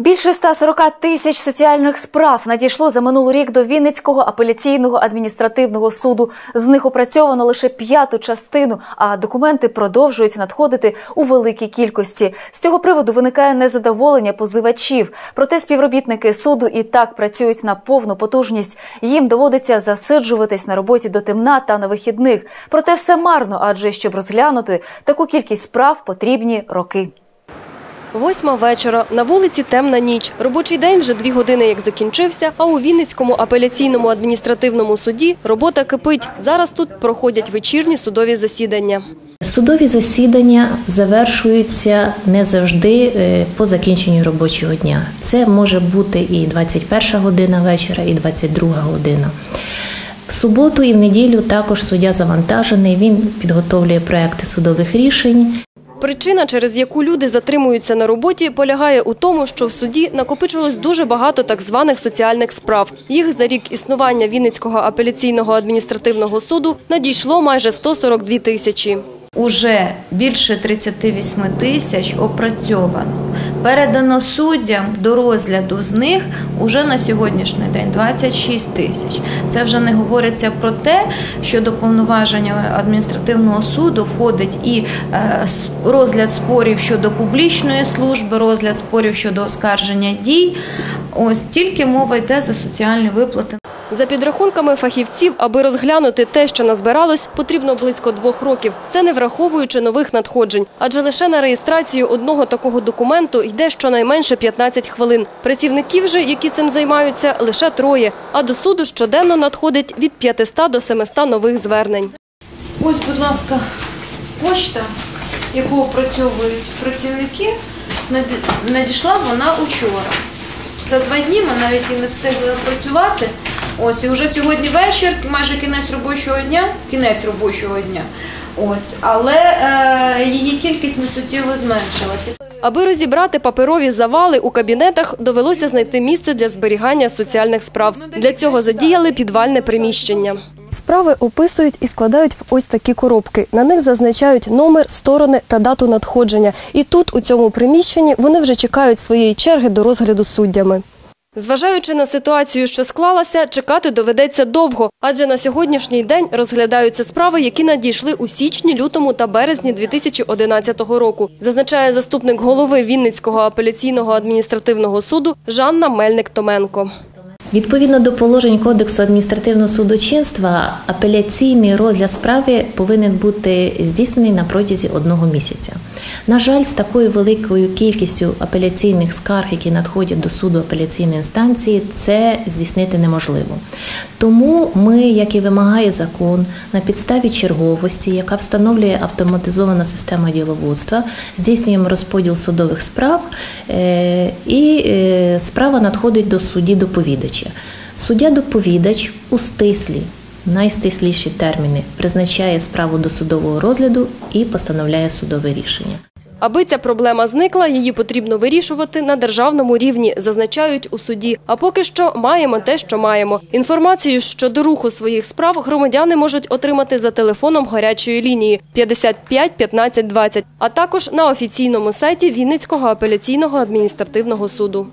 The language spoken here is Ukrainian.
Більше 140 тисяч соціальних справ надійшло за минулий рік до Вінницького апеляційного адміністративного суду. З них опрацьовано лише п'яту частину, а документи продовжують надходити у великій кількості. З цього приводу виникає незадоволення позивачів. Проте співробітники суду і так працюють на повну потужність. Їм доводиться засиджуватись на роботі до темна та на вихідних. Проте все марно, адже щоб розглянути таку кількість справ потрібні роки. Восьма вечора. На вулиці темна ніч. Робочий день вже дві години як закінчився, а у Вінницькому апеляційному адміністративному суді робота кипить. Зараз тут проходять вечірні судові засідання. Судові засідання завершуються не завжди е, по закінченню робочого дня. Це може бути і 21 година вечора, і 22 година. В суботу і в неділю також суддя завантажений. Він підготовлює проекти судових рішень. Причина, через яку люди затримуються на роботі, полягає у тому, що в суді накопичилось дуже багато так званих соціальних справ. Їх за рік існування Вінницького апеляційного адміністративного суду надійшло майже 142 тисячі. Уже більше 38 тисяч опрацьовано. Передано суддям до розгляду з них уже на сьогоднішній день 26 тисяч. Це вже не говориться про те, що до повноваження адміністративного суду входить і е, розгляд спорів щодо публічної служби, розгляд спорів щодо оскарження дій. Ось тільки мова йде за соціальні виплати. За підрахунками фахівців, аби розглянути те, що назбиралось, потрібно близько двох років. Це не враховуючи нових надходжень. Адже лише на реєстрацію одного такого документу йде щонайменше 15 хвилин. Працівників же, які цим займаються, лише троє. А до суду щоденно надходить від 500 до 700 нових звернень. Ось, будь ласка, почта, яку опрацьовують працівники, надійшла вона учора. За два дні ми навіть і не встигли опрацювати. Ось, і вже сьогодні вечір, майже кінець робочого дня, кінець робочого дня. Ось, але е, її кількість несуттєво зменшилася. Аби розібрати паперові завали у кабінетах, довелося знайти місце для зберігання соціальних справ. Для цього задіяли підвальне приміщення. Справи описують і складають в ось такі коробки. На них зазначають номер, сторони та дату надходження. І тут, у цьому приміщенні, вони вже чекають своєї черги до розгляду суддями. Зважаючи на ситуацію, що склалася, чекати доведеться довго, адже на сьогоднішній день розглядаються справи, які надійшли у січні, лютому та березні 2011 року, зазначає заступник голови Вінницького апеляційного адміністративного суду Жанна Мельник-Томенко. Відповідно до положень Кодексу адміністративного судочинства, апеляційний розгляд справи повинен бути здійснений на протязі одного місяця. На жаль, з такою великою кількістю апеляційних скарг, які надходять до суду апеляційної інстанції, це здійснити неможливо. Тому ми, як і вимагає закон, на підставі черговості, яка встановлює автоматизована система діловодства, здійснюємо розподіл судових справ, е, і е, справа надходить до судді доповідача. Суддя-доповідач у стислі, найстисліші терміни призначає справу до судового розгляду і постановляє судове рішення. Аби ця проблема зникла, її потрібно вирішувати на державному рівні, зазначають у суді. А поки що маємо те, що маємо. Інформацію щодо руху своїх справ громадяни можуть отримати за телефоном гарячої лінії 55 15 20, а також на офіційному сайті Вінницького апеляційного адміністративного суду.